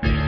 Thank you.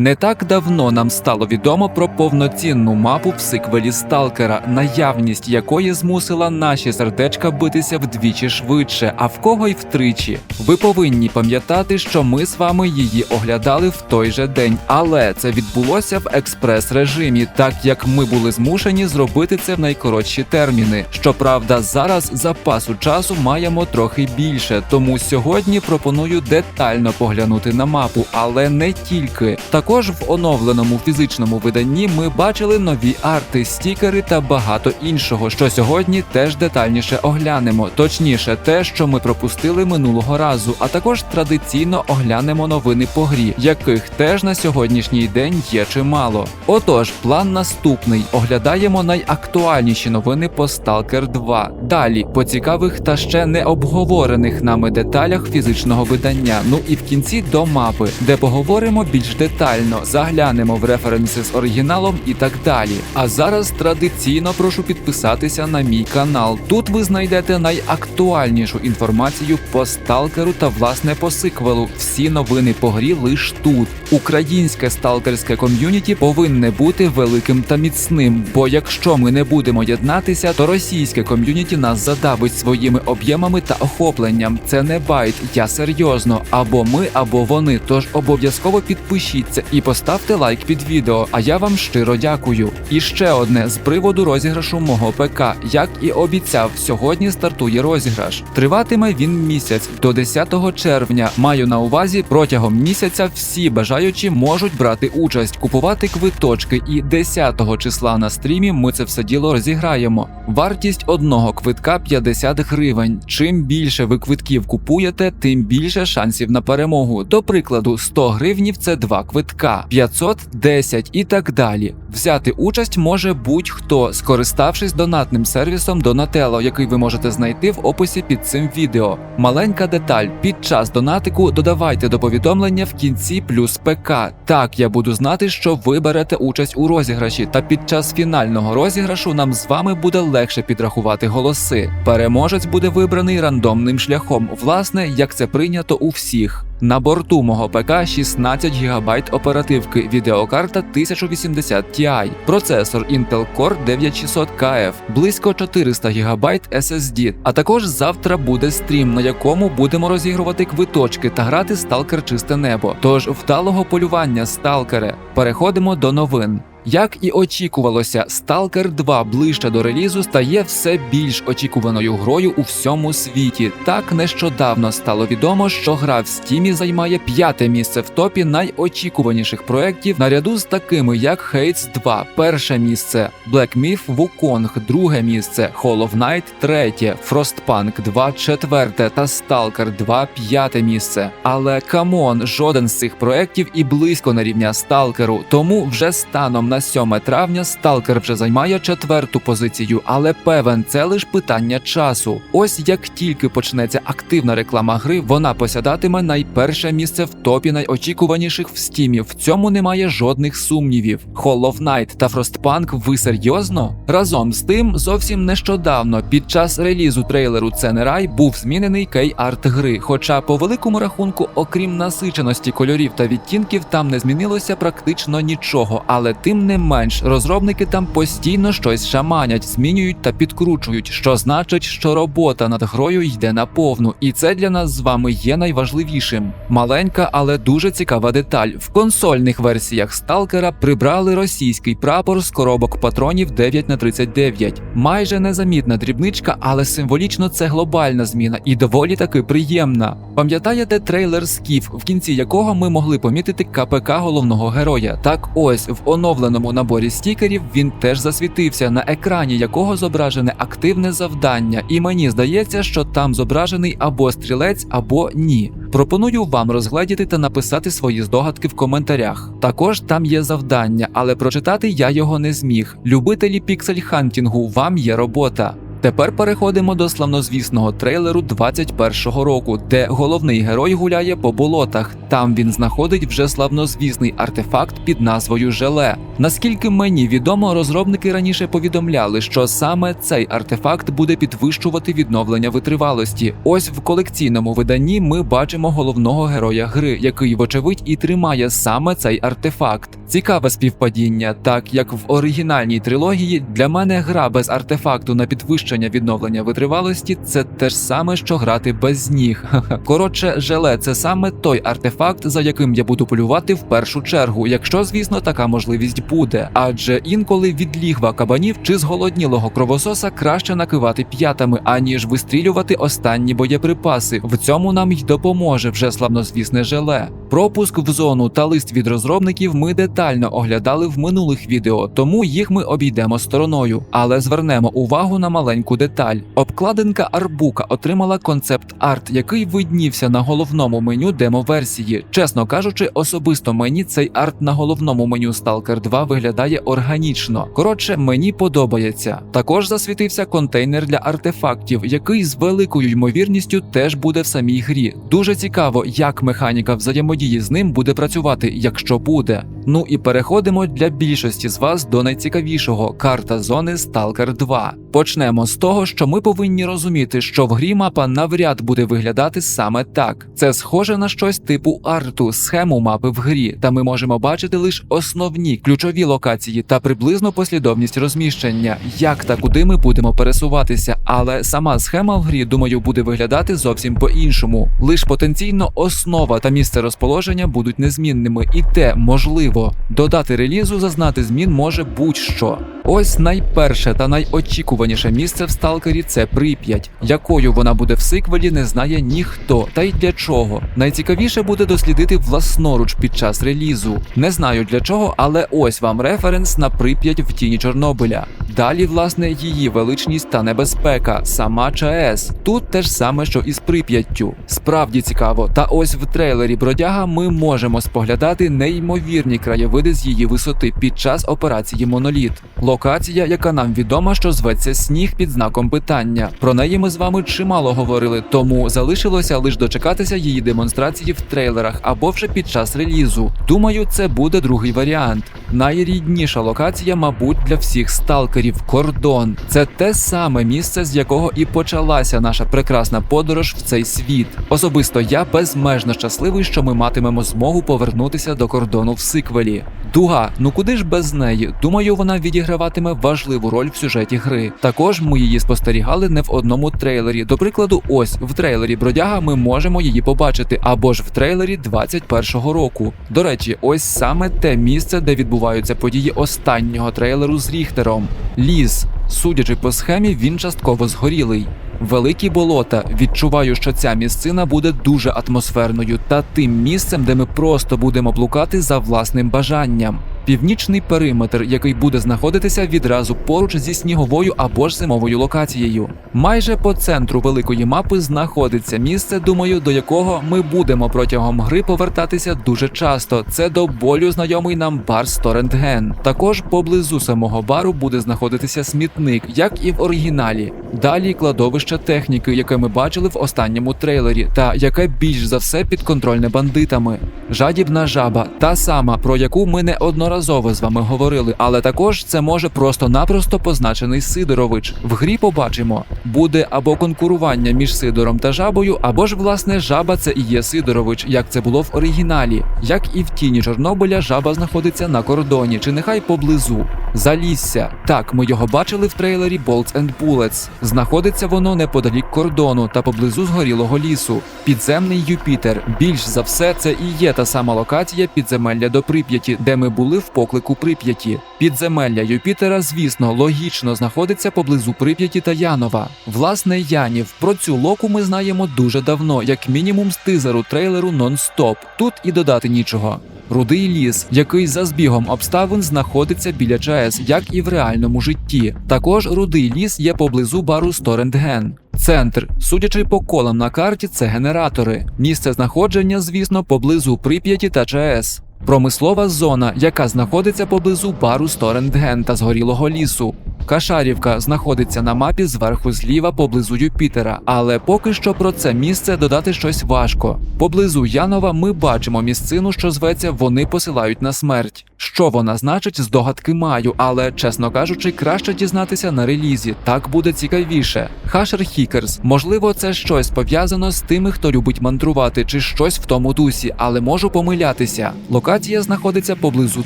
Не так давно нам стало відомо про повноцінну мапу в сиквелі Сталкера, наявність якої змусила наші сердечка битися вдвічі швидше, а в кого й втричі. Ви повинні пам'ятати, що ми з вами її оглядали в той же день, але це відбулося в експрес-режимі, так як ми були змушені зробити це в найкоротші терміни. Щоправда, зараз запасу часу маємо трохи більше, тому сьогодні пропоную детально поглянути на мапу, але не тільки. Також в оновленому фізичному виданні ми бачили нові арти, стікери та багато іншого, що сьогодні теж детальніше оглянемо. Точніше, те, що ми пропустили минулого разу, а також традиційно оглянемо новини по грі, яких теж на сьогоднішній день є чимало. Отож, план наступний: оглядаємо найактуальніші новини по Stalker 2. Далі по цікавих та ще не обговорених нами деталях фізичного видання. Ну і в кінці до мапи, де поговоримо більш детально, заглянемо в референси з оригіналом і так далі. А зараз традиційно прошу підписатися на мій канал. Тут ви знайдете найактуальнішу інформацію по сталкеру та власне по сиквелу. Всі новини по грі лиш тут. Українське сталкерське ком'юніті повинне бути великим та міцним. Бо якщо ми не будемо єднатися, то російське ком'юніті нас задавить своїми об'ємами та охопленням. Це не байт, я серйозно. Або ми, або вони. Тож обов'язково підпишіться і поставте лайк під відео. А я вам щиро дякую. І ще одне з приводу розіграшу мого ПК. Як і обіцяв, сьогодні стартує розіграш. Триватиме він місяць до 10 червня. Маю на увазі протягом місяця всі бажаючі можуть брати участь, купувати квиточки. І 10 числа на стрімі ми це все діло розіграємо. Вартість одного квитка 50 гривень. Чим більше ви квитків купуєте, тим більше шансів на перемогу. До прикладу, 100 гривнів це два квитка, 500 – 10 і так далі. Взяти участь може будь-хто, скориставшись донатним сервісом Donatello, який ви можете знайти в описі під цим відео. Маленька деталь: під час донатику додавайте до повідомлення в кінці плюс ПК. Так я буду знати, що ви берете участь у розіграші, та під час фінального розіграшу нам з вами буде легше підрахувати голоси. Переможець буде вибраний рандомним шляхом, власне, як це прийнято у всіх. На борту мого ПК 16 ГБ оперативки, відеокарта 1080 Ti, процесор Intel Core 9600 KF, близько 400 ГБ SSD. А також завтра буде стрім, на якому будемо розігрувати квиточки та грати Сталкер Чисте Небо. Тож вдалого полювання, сталкере. Переходимо до новин. Як і очікувалося, Stalker 2 ближче до релізу стає все більш очікуваною грою у всьому світі. Так нещодавно стало відомо, що гра в Стімі займає п'яте місце в топі найочікуваніших проєктів наряду з такими, як Hades 2, перше місце, Black Myth Wukong, друге місце, Hollow Knight третє, Frostpunk 2 четверте та Stalker 2 п'яте місце. Але камон, жоден з цих проєктів і близько на рівня Сталкеру, тому вже станом на 7 травня Сталкер вже займає четверту позицію, але певен це лише питання часу. Ось як тільки почнеться активна реклама гри, вона посядатиме найперше місце в топі найочікуваніших в стімі. В цьому немає жодних сумнівів. Hollow Knight та Frostpunk ви серйозно? Разом з тим, зовсім нещодавно, під час релізу трейлеру «Це не рай» був змінений кей-арт гри. Хоча, по великому рахунку, окрім насиченості кольорів та відтінків, там не змінилося практично нічого, але тим не менш, розробники там постійно щось шаманять, змінюють та підкручують, що значить, що робота над грою йде на повну, і це для нас з вами є найважливішим. Маленька, але дуже цікава деталь. В консольних версіях Сталкера прибрали російський прапор з коробок патронів 9 на 39 Майже незамітна дрібничка, але символічно це глобальна зміна і доволі таки приємна. Пам'ятаєте трейлер Скіф, в кінці якого ми могли помітити КПК головного героя? Так ось в оновленому наборі стікерів він теж засвітився, на екрані якого зображене активне завдання, і мені здається, що там зображений або стрілець, або ні. Пропоную вам розгледіти та написати свої здогадки в коментарях. Також там є завдання, але прочитати я його не зміг. Любителі піксель-хантінгу, вам є робота. Тепер переходимо до славнозвісного трейлеру 21-го року, де головний герой гуляє по болотах. Там він знаходить вже славнозвісний артефакт під назвою Желе. Наскільки мені відомо, розробники раніше повідомляли, що саме цей артефакт буде підвищувати відновлення витривалості. Ось в колекційному виданні ми бачимо головного героя гри, який, вочевидь, і тримає саме цей артефакт. Цікаве співпадіння, так як в оригінальній трилогії для мене гра без артефакту на підвищення відновлення витривалості це те ж саме, що грати без ніг. Коротше, желе це саме той артефакт, за яким я буду полювати в першу чергу, якщо, звісно, така можливість буде. Адже інколи від лігва кабанів чи зголоднілого кровососа краще накивати п'ятами, аніж вистрілювати останні боєприпаси. В цьому нам й допоможе вже славнозвісне желе. Пропуск в зону та лист від розробників ми детально оглядали в минулих відео, тому їх ми обійдемо стороною. Але звернемо увагу на маленьку деталь. Обкладинка арбука отримала концепт арт, який виднівся на головному меню демо-версії. Чесно кажучи, особисто мені цей арт на головному меню Stalker 2 виглядає органічно. Коротше, мені подобається. Також засвітився контейнер для артефактів, який з великою ймовірністю теж буде в самій грі. Дуже цікаво, як механіка взаємодії з ним буде працювати, якщо буде. Ну і переходимо для більшості з вас до найцікавішого карта зони Stalker 2. Почнемо з того, що ми повинні розуміти, що в грі мапа навряд буде виглядати саме так. Це схоже на щось типу арту, схему мапи в грі, та ми можемо бачити лише основні ключові локації та приблизну послідовність розміщення, як та куди ми будемо пересуватися. Але сама схема в грі, думаю, буде виглядати зовсім по-іншому. Лиш потенційно основа та місце розположення будуть незмінними, і те можливо. Додати релізу зазнати змін може будь-що. Ось найперше та найочікуваніше місце в сталкері це Прип'ять, якою вона буде в сиквелі, не знає ніхто, та й для чого. Найцікавіше буде дослідити власноруч під час релізу. Не знаю для чого, але ось вам референс на Прип'ять в тіні Чорнобиля. Далі, власне, її величність та небезпека, сама ЧАЕС. Тут те ж саме, що і з Прип'яттю. Справді цікаво. Та ось в трейлері Бродяга ми можемо споглядати неймовірні краєвиди з її висоти під час операції Моноліт. Локація, яка нам відома, що зветься сніг під знаком питання. Про неї ми з вами чимало говорили, тому залишилося лише дочекатися її демонстрації в трейлерах або вже під час релізу. Думаю, це буде другий варіант. Найрідніша локація, мабуть, для всіх сталкерів кордон. Це те саме місце, з якого і почалася наша прекрасна подорож в цей світ. Особисто я безмежно щасливий, що ми матимемо змогу повернутися до кордону в сиквелі. Дуга, ну куди ж без неї? Думаю, вона відіграватиме важливу роль в сюжеті гри. Також ми її спостерігали не в одному трейлері. До прикладу, ось в трейлері Бродяга ми можемо її побачити, або ж в трейлері 21-го року. До речі, ось саме те місце, де відбуваються події останнього трейлеру з Ріхтером. Ліс. Судячи по схемі, він частково згорілий. Великі болота. Відчуваю, що ця місцина буде дуже атмосферною та тим місцем, де ми просто будемо блукати за власним бажанням. Північний периметр, який буде знаходитися відразу поруч зі сніговою або ж зимовою локацією. Майже по центру великої мапи знаходиться місце, думаю, до якого ми будемо протягом гри повертатися дуже часто. Це до болю знайомий нам бар Сторентген. Також поблизу самого бару буде знаходитися смітник, як і в оригіналі. Далі кладовище техніки, яке ми бачили в останньому трейлері, та яке більш за все підконтрольне бандитами. Жадібна жаба, та сама, про яку ми неодноразово з вами говорили, але також це може просто-напросто позначений Сидорович. В грі побачимо, буде або конкурування між Сидором та жабою, або ж власне жаба це і є Сидорович, як це було в оригіналі. Як і в тіні Чорнобиля, жаба знаходиться на кордоні, чи нехай поблизу. Залісся. Так, ми його бачили в трейлері Bolts and Bullets. Знаходиться воно неподалік кордону та поблизу згорілого лісу. Підземний Юпітер. Більш за все, це і є та сама локація підземелля до Прип'яті, де ми були в поклику Прип'яті. Підземелля Юпітера, звісно, логічно знаходиться поблизу Прип'яті та Янова. Власне, Янів. Про цю локу ми знаємо дуже давно, як мінімум з тизеру трейлеру нон-стоп. Тут і додати нічого. Рудий ліс, який за збігом обставин знаходиться біля ЧАЕС, як і в реальному житті. Також рудий ліс є поблизу бару Сторентген. Центр, судячи по колам на карті, це генератори. Місце знаходження, звісно, поблизу Прип'яті та ЧАЕС. Промислова зона, яка знаходиться поблизу бару Сторентген та згорілого лісу. Кашарівка знаходиться на мапі зверху зліва поблизу Юпітера, але поки що про це місце додати щось важко. Поблизу Янова ми бачимо місцину, що зветься Вони посилають на смерть. Що вона значить, здогадки маю, але чесно кажучи, краще дізнатися на релізі. Так буде цікавіше. Хашер Хікерс, можливо, це щось пов'язано з тими, хто любить мандрувати, чи щось в тому дусі, але можу помилятися. Локація знаходиться поблизу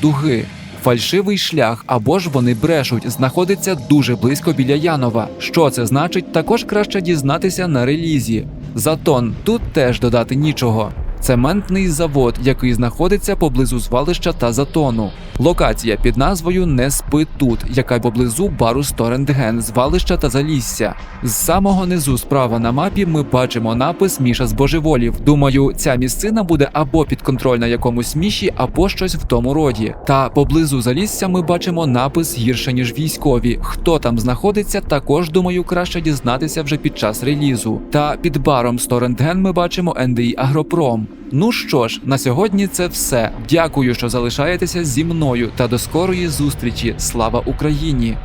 дуги. Фальшивий шлях або ж вони брешуть, знаходиться дуже близько біля Янова. Що це значить, також краще дізнатися на релізі. Затон тут теж додати нічого. Цементний завод, який знаходиться поблизу звалища та затону. Локація під назвою Не спи тут, яка поблизу бару Сторентген, звалища та залісся. З самого низу справа на мапі ми бачимо напис Міша з божеволів. Думаю, ця місцина буде або підконтрольна якомусь міші, або щось в тому роді. Та поблизу залісся ми бачимо напис гірше ніж військові. Хто там знаходиться, також думаю, краще дізнатися вже під час релізу. Та під баром Сторентген ми бачимо NDI Агропром. Ну що ж, на сьогодні це все. Дякую, що залишаєтеся зі мною та до скорої зустрічі. Слава Україні!